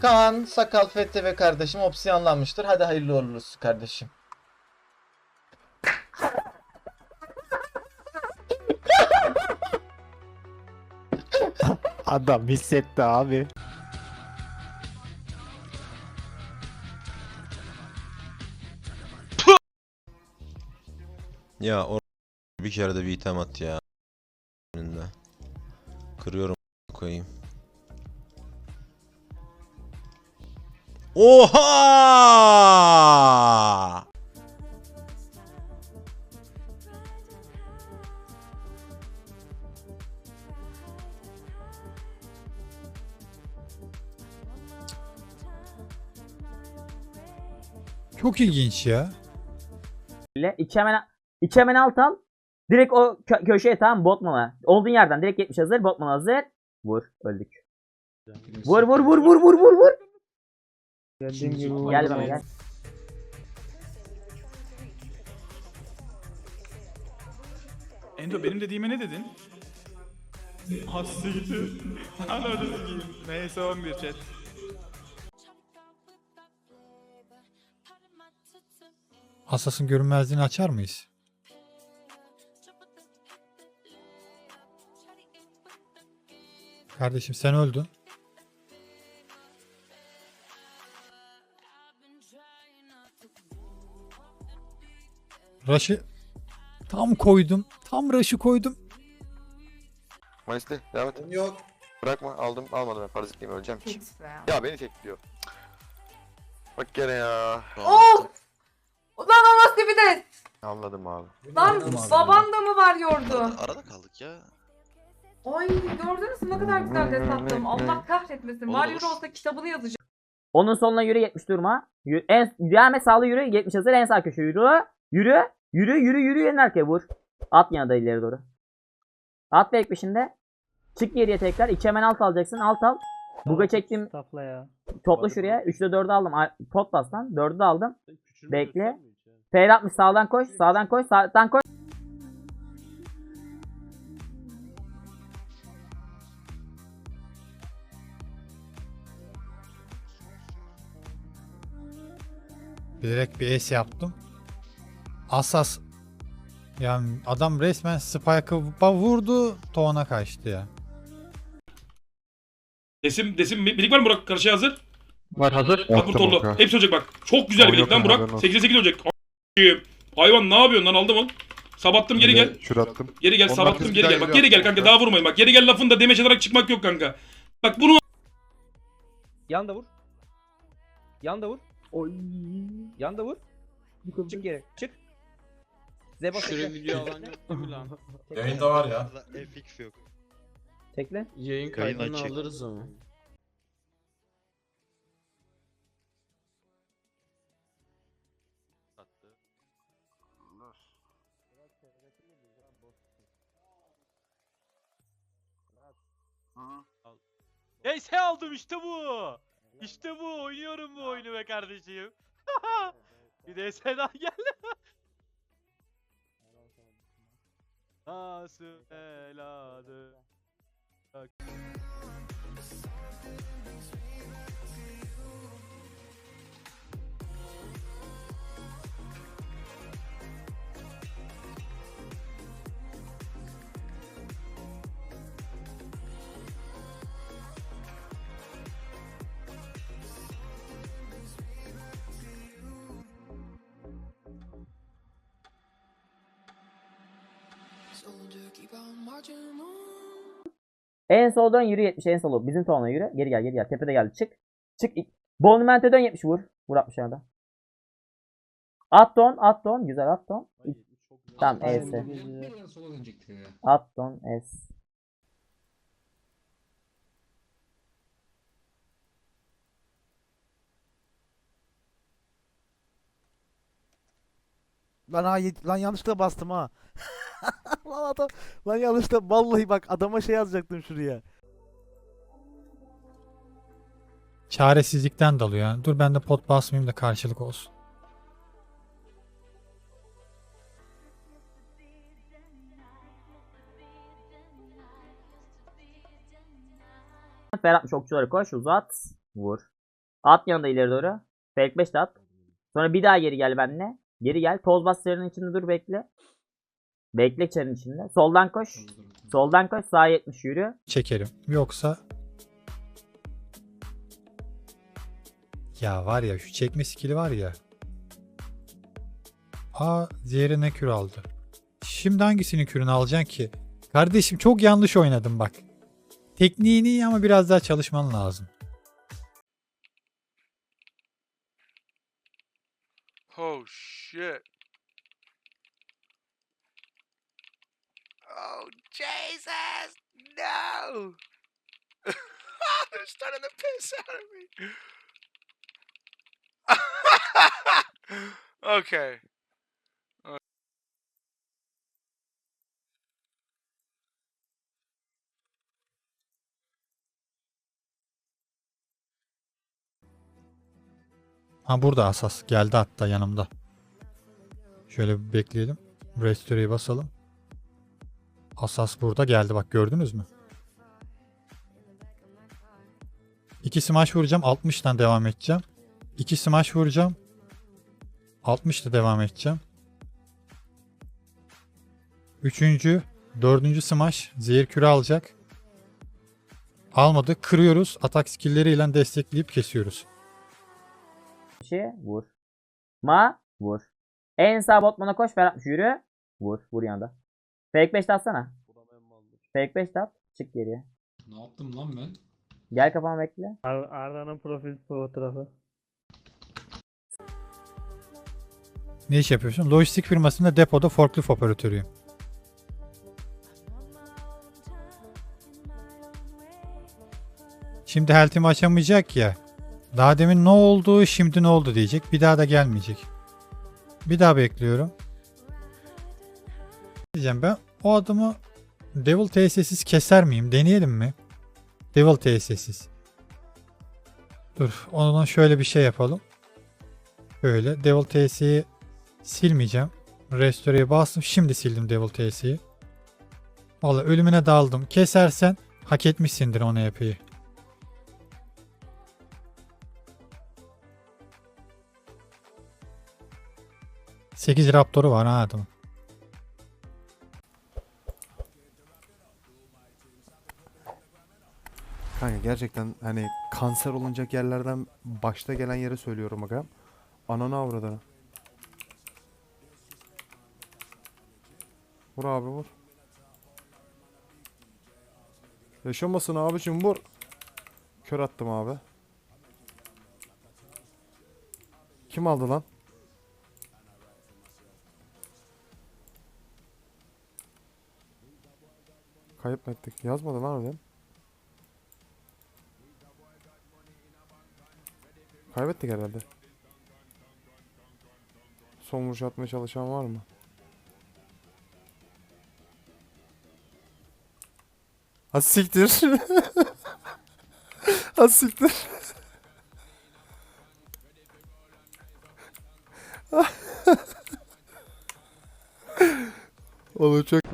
Kaan, Sakal, Fethi ve kardeşim opsiyonlanmıştır. Hadi hayırlı olsun kardeşim. Adam hissetti abi. Ya o bir kere de bir item at ya. Önünde. Kırıyorum koyayım. Oha! Çok ilginç ya. ile iki hemen iki hemen alt al. Direkt o kö- köşeye tamam botmana. Olduğun yerden direkt 70 hazır. Botman hazır. Vur. Öldük. Vur vur vur vur vur vur vur. Gel bana gel. Endo benim dediğime ne dedin? Hasta gitti. Hala da sikeyim. Neyse 11 chat. Asas'ın görünmezliğini açar mıyız? Kardeşim sen öldün. Rush'ı tam koydum. Tam Rush'ı koydum. Manisli devam et. Yok. Bırakma aldım almadım ben parazitliyim öleceğim ki. Be. Ya beni tekliyor. Bak gene ya. Of! Ulan o nasıl bir de? Anladım abi. Lan baban da mı var yordu? Arada kaldık ya. Ay gördünüz mü ne kadar güzel hesapladım. Allah kahretmesin. Olur, Var olur. yürü olsa kitabını yazacağım. Onun soluna yürü 70 durma. Yürü, en devam et sağlı yürü 70 hazır. En sağ köşe yürü. Yürü. Yürü yürü yürü en arkaya vur. At yana da ileri doğru. At bek peşinde. Çık geriye tekrar. İki hemen alt alacaksın. Alt al. Buga çektim. Topla şuraya. 3'de 4'ü aldım. Pot bas lan. 4'ü de aldım. Bekle. Fail atmış sağdan koş. Sağdan koş. Sağdan koş. Bilerek bir es yaptım. Asas yani adam resmen Spike'ı vurdu. Toğuna kaçtı ya. Desim, desim birik var mı Burak? Karşıya hazır. Var hazır. Bak bu torlu. Hepsi olacak bak. Çok güzel birik lan Burak. haberin olsun. 8'e 8 olacak. A**ayım. Hayvan ne yapıyorsun lan aldım onu. Sabattım geri gel. Şur attım. Geri gel sabattım geri gel. Bak geri gel kanka daha vurmayın bak. Geri gel lafın da demeç olarak çıkmak yok kanka. Bak bunu Yan da vur. Yan da vur. Oy. Yan da vur. Çık geri. Çık. Zeba tekle. video alan yok mu lan? Yayında var ya. FX yok. Tekle. Yayın kaydını alırız ama. Neyse aldım işte bu. İşte bu oynuyorum bu oyunu be kardeşim. bir de daha geldi. Nasıl En sola dön yürü 70 en solu. Bizim toğuna yürü. Geri gel geri gel. Tepede geldi. Çık. Çık. Bonument'e dön 70 vur. Vur 60 da. At don. At don. Güzel at don. Tamam E'si. At don S. Lan ha lan yanlışlıkla bastım ha. lan adam lan yanlışlıkla vallahi bak adama şey yazacaktım şuraya. Çaresizlikten dalıyor. Dur ben de pot basmayayım da karşılık olsun. Ferhat okçuları koş uzat. Vur. At yanında ileri doğru. Fake 5 de at. Sonra bir daha geri gel benimle. Geri gel. Toz bas çarının içinde dur bekle. Bekle çarın içinde. Soldan koş. Soldan koş. Sağa 70 yürü. Çekerim. Yoksa Ya var ya şu çekme skill'i var ya. Aa diğerine kür aldı. Şimdi hangisinin kürünü alacaksın ki? Kardeşim çok yanlış oynadın bak. Tekniğini iyi ama biraz daha çalışman lazım. Oh shit. Oh Jesus! No! They're starting to piss out of me. okay. Ha burada asas. Geldi hatta yanımda. Şöyle bir bekleyelim. Restore'yi basalım. Asas burada geldi bak gördünüz mü? İki smash vuracağım. 60'tan devam edeceğim. İki smash vuracağım. 60'ta devam edeceğim. Üçüncü, dördüncü smash zehir küre alacak. Almadı. Kırıyoruz. Atak skill'leriyle destekleyip kesiyoruz. Vur. Ma vur. En sağ botmana koş. Ferhatmış yürü. Vur. Vur yanında. Fake 5 de atsana. Fake 5 de at. Çık geriye. Ne yaptım lan ben? Gel kafama bekle. Arda'nın profil fotoğrafı. Ne iş yapıyorsun? Lojistik firmasında depoda forklift operatörüyüm. Şimdi health'imi açamayacak ya. Daha demin ne oldu, şimdi ne oldu diyecek. Bir daha da gelmeyecek. Bir daha bekliyorum. Diyeceğim ben o adamı Devil TS'siz keser miyim? Deneyelim mi? Devil TS'siz. Dur, ona şöyle bir şey yapalım. Böyle Devil TS'yi silmeyeceğim. Restore'ye bastım. Şimdi sildim Devil TS'yi. Valla ölümüne daldım. Kesersen hak etmişsindir onu yapıyı. Sekiz Raptor'u var ha adamın. Kanka gerçekten hani kanser olunacak yerlerden başta gelen yere söylüyorum aga. Ananı avradını. Vur abi vur. Yaşamasın abicim vur. Kör attım abi. Kim aldı lan? Kayıp ettik? Yazmadı lan öyle. Kaybettik herhalde. Son vuruş atmaya çalışan var mı? Ha siktir. ha. Oğlum çok